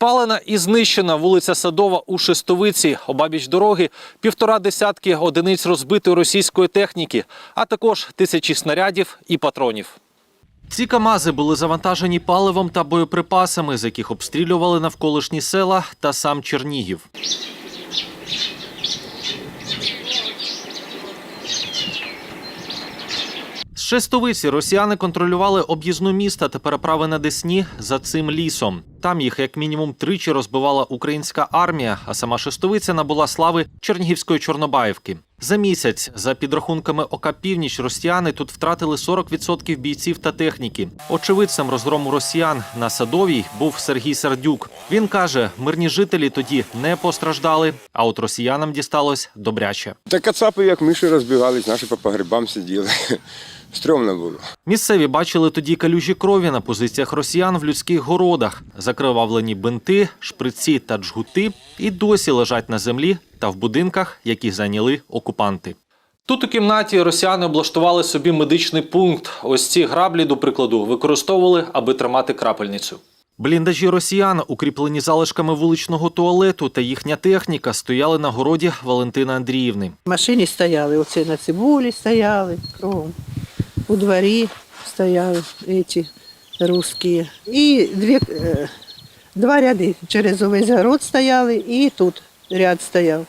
Спалена і знищена вулиця Садова у Шестовиці. Обабіч дороги півтора десятки одиниць розбитої російської техніки, а також тисячі снарядів і патронів. Ці камази були завантажені паливом та боєприпасами, з яких обстрілювали навколишні села та сам Чернігів. Шестовиці росіяни контролювали об'їзну міста та переправи на Десні за цим лісом. Там їх як мінімум тричі розбивала українська армія, а сама Шестовиця набула слави Чернігівської Чорнобаївки. За місяць, за підрахунками ОК Північ, росіяни тут втратили 40% бійців та техніки. Очевидцем розгрому росіян на Садовій був Сергій Сердюк. Він каже, мирні жителі тоді не постраждали, а от росіянам дісталось добряче. Та кацапи, як миші розбігались, наші по погребам сиділи. Стрьомно було. Місцеві бачили тоді калюжі крові на позиціях росіян в людських городах, закривавлені бинти, шприці та джгути і досі лежать на землі та в будинках, які зайняли окупанти. Тут у кімнаті росіяни облаштували собі медичний пункт. Ось ці граблі, до прикладу, використовували, аби тримати крапельницю. Бліндажі росіян, укріплені залишками вуличного туалету та їхня техніка, стояли на городі Валентини Андріївни. В машині стояли, оце на цибулі стояли, кругом. У дворі стояли ці русські. І дві, е, два ряди через увесь город стояли, і тут ряд стояв.